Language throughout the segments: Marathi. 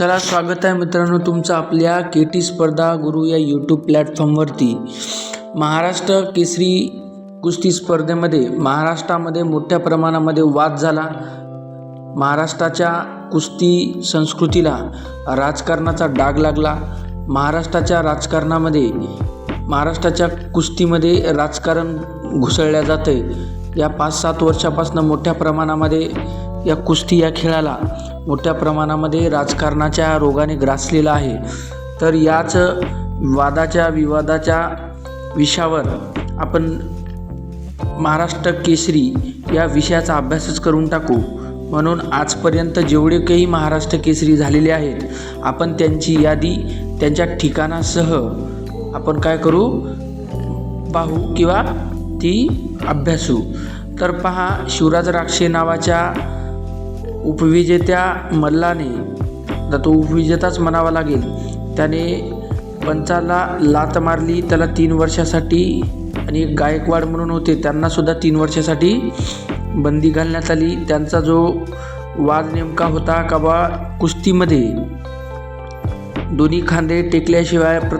चला स्वागत आहे मित्रांनो तुमचं आपल्या के टी स्पर्धा गुरु या यूट्यूब प्लॅटफॉर्मवरती महाराष्ट्र केसरी कुस्ती स्पर्धेमध्ये महाराष्ट्रामध्ये मोठ्या प्रमाणामध्ये वाद झाला. महाराष्ट्राच्या कुस्ती संस्कृतीला राजकारणाचा डाग लागला. महाराष्ट्राच्या राजकारणामध्ये महाराष्ट्राच्या कुस्तीमध्ये राजकारण घुसळल्या जाते या पाच सात वर्षापासून मोठ्या प्रमाणामध्ये या कुस्ती या खेळाला मोठ्या प्रमाणामध्ये राजकारणाच्या रोगाने ग्रासलेला आहे. तर याच वादाच्या विवादाच्या विषयावर आपण महाराष्ट्र केसरी या विषयाचा अभ्यासच करून टाकू. म्हणून आजपर्यंत जेवढे काही महाराष्ट्र केसरी झालेले आहेत आपण त्यांची यादी त्यांच्या ठिकाणासह आपण काय करू? पाहू किंवा ती अभ्यासू. तर पहा शिवराज राक्षे नावाच्या उपविजेत्या मल्लाने तर तो उपविजेताच म्हणावा लागेल त्याने पंचाला लात मारली त्याला तीन वर्षासाठी आणि एक गायकवाड म्हणून होते त्यांनासुद्धा तीन वर्षासाठी बंदी घालण्यात आली. त्यांचा जो वाद नेमका होता का बा कुस्तीमध्ये दोन्ही खांदे टेकल्याशिवाय प्र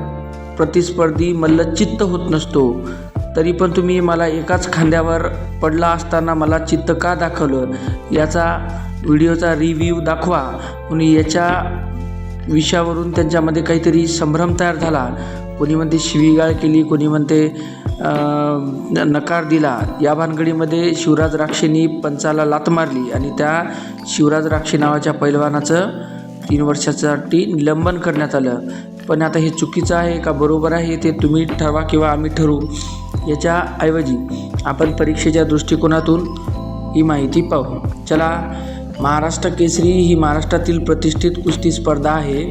प्रतिस्पर्धी मल्लचित्त होत नसतो. तरी पण तुम्ही मला एकाच खांद्यावर पडला असताना मला चित्त का दाखवलं? याचा व्हिडिओचा रिव्ह्यू दाखवा. कोणी याच्या विषयावरून त्यांच्यामध्ये काहीतरी संभ्रम तयार झाला. कोणी म्हणते शिवीगाळ केली कोणी म्हणते नकार दिला. या भानगडीमध्ये शिवराज राक्षेंनी पंचाला लात मारली आणि त्या शिवराज राक्षे नावाच्या पैलवानाचं तीन वर्षासाठी निलंबन करण्यात आलं. पण आता हे चुकीचं आहे का बरोबर आहे ते तुम्ही ठरवा किंवा आम्ही ठरवू याच्याऐवजी आपण परीक्षेच्या दृष्टिकोनातून ही माहिती पाहू. चला महाराष्ट्र केसरी ही महाराष्ट्रातील प्रतिष्ठित कुस्ती स्पर्धा आहे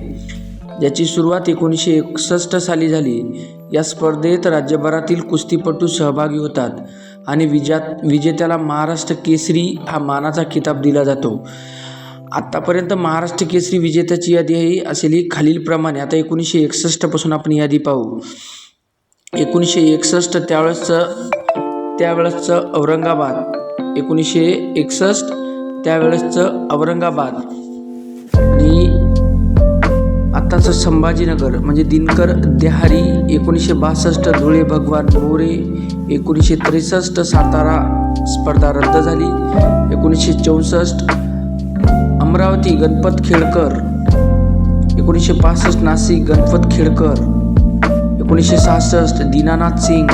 ज्याची सुरुवात एकोणीसशे एकसष्ट साली झाली. या स्पर्धेत राज्यभरातील कुस्तीपटू सहभागी होतात आणि विजात विजेत्याला महाराष्ट्र केसरी हा मानाचा किताब दिला जातो. आत्तापर्यंत महाराष्ट्र केसरी विजेत्याची यादी आहे असेल ही खालीलप्रमाणे आता एकोणीसशे एकसष्टपासून आपण यादी पाहू. एकोणीसशे एकसष्ट त्यावेळेसचं त्यावेळेसचं औरंगाबाद. एकोणीसशे एकसष्ट त्यावेळेसचं औरंगाबाद. आणि आत्ताचं संभाजीनगर म्हणजे दिनकर देहारी एकोणीसशे बासष्ट धुळे भगवान मोरे एकोणीसशे त्रेसष्ट सातारा स्पर्धा रद्द झाली. एकोणीसशे चौसष्ट अमरावती गणपत खेडकर एकोणीसशे पासष्ट नाशिक गणपत खेडकर एकोणीसशे सहासष्ट दीनानाथ सिंग.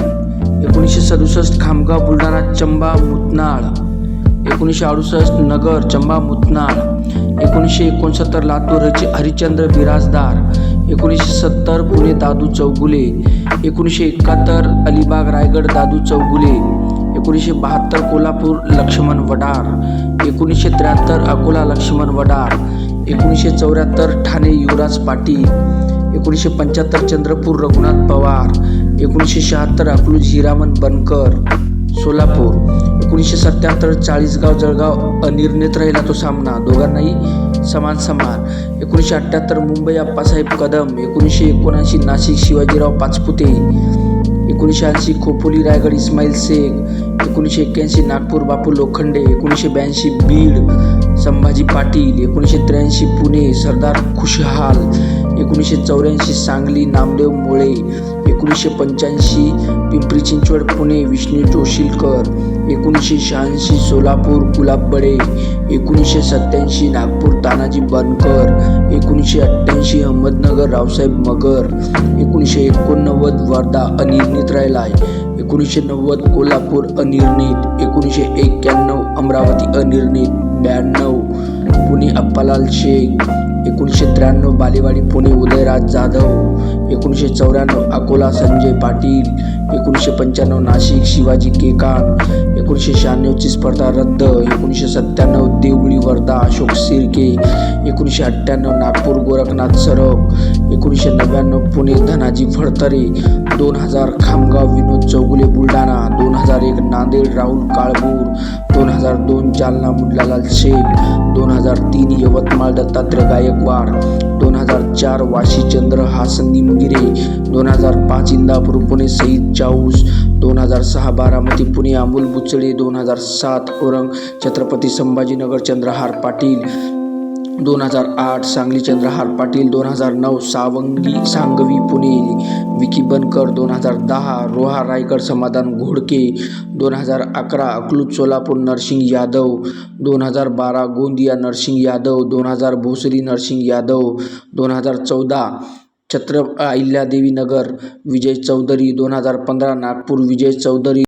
एकोणीसशे सदुसष्ट खामगाव बुलढाणा चंबा मुतनाळ. एकोणीसशे अडुसष्ट नगर चंबा मुतनार. एकोणीसशे एकोणसत्तर लातूर हरिच- हरिश्चंद्र बिराजदार. एकोणीसशे सत्तर पुणे दादू चौगुले. एकोणीसशे एकाहत्तर अलिबाग रायगड दादू चौगुले. एकोणीसशे बहात्तर कोल्हापूर लक्ष्मण वडार. एकोणीसशे त्र्याहत्तर अकोला लक्ष्मण वडार. एकोणीसशे चौऱ्याहत्तर ठाणे युवराज पाटील. एकोणीसशे पंच्याहत्तर चंद्रपूर रघुनाथ पवार. एकोणीसशे शहात्तर अकलूज हिरामन बनकर. सोलापूर. एकोणीसशे सत्याहत्तर चाळीसगाव जळगाव अनिर्णित राहिला तो सामना. दोघांनाही समान समान. एकोणीसशे अठ्ठ्याहत्तर मुंबई अप्पासाहेब कदम. एकोणीसशे एकोणऐंशी नाशिक शिवाजीराव पाचपुते. एकोणीसशे ऐंशी खोपोली रायगड इस्माईल शेख. एकोणीसशे एक्क्याऐंशी नागपूर बापू लोखंडे. एकोणीसशे ब्याऐंशी बीड संभाजी पाटील एकोणीसशे त्र्याऐंशी पुणे सरदार खुशहाल एकोणीसशे चौऱ्याऐंशी सांगली नामदेव मुळे एकोणीसशे पंच्याऐंशी पिंपरी चिंचवड पुणे विष्णू जोशीलकर एकोणीसशे शहाऐंशी सोलापूर गुलाब बडे एकोणीसशे सत्याऐंशी नागपूर तानाजी बनकर एकोणीसशे अठ्ठ्याऐंशी अहमदनगर रावसाहेब मगर एकोणीसशे एकोणनव्वद वर्धा अनिर्णित राहिलाय एकोणीसशे नव्वद कोल्हापूर अनिर्णित एकोणीसशे एक्क्याण्णव अमरावती अनिर्णित ब्याण्णव अप्पालाल शेख एकोणीसशे त्र्याण्णव बालेवाडी पुणे उदयराज जाधव एकोणीसशे चौऱ्याण्णव अकोला संजय पाटील एकोणीसशे पंच्याण्णव नाशिक शिवाजी केकान एकोणीसशे शहाण्णवची स्पर्धा रद्द एकोणीसशे सत्त्याण्णव देवळी वर्धा अशोक सिरके एकोणीसशे अठ्ठ्याण्णव नागपूर गोरखनाथ सरक एकोणीसशे नव्याण्णव पुणे धनाजी फडतरे दोन हजार खामगाव विनोद चौगुले बुलढाणा दोन हजार एक नांदेड राहुल काळबूर दोन हजार दोन जालना मुल्लालाल शेख दोन हजार तीन यवतमाळ दत्तात्रय गायकवाड दोन हजार चार वाशी चंद्रहासन निमगिरे दोन हजार पाच इंदापूर पुणे सईद चाऊस दोन हजार सहा बारामती पुणे अमोल बुचळे दोन हजार सात औरंग छत्रपती संभाजीनगर चंद्रहार पाटील दोन हजार आठ सांगली चंद्रहार पाटील दोन हजार नऊ सावंगी सांगवी पुणे विकी बनकर दोन हजार दहा रोहा रायगड समाधान घोडके दोन हजार अकरा अकलूज सोलापूर नरसिंग यादव दोन हजार बारा गोंदिया नरसिंग यादव दोन हजार भोसरी नरसिंग यादव दोन हजार चौदा छत्र अहिल्यादेवी नगर विजय चौधरी दोन हजार पंधरा नागपूर विजय चौधरी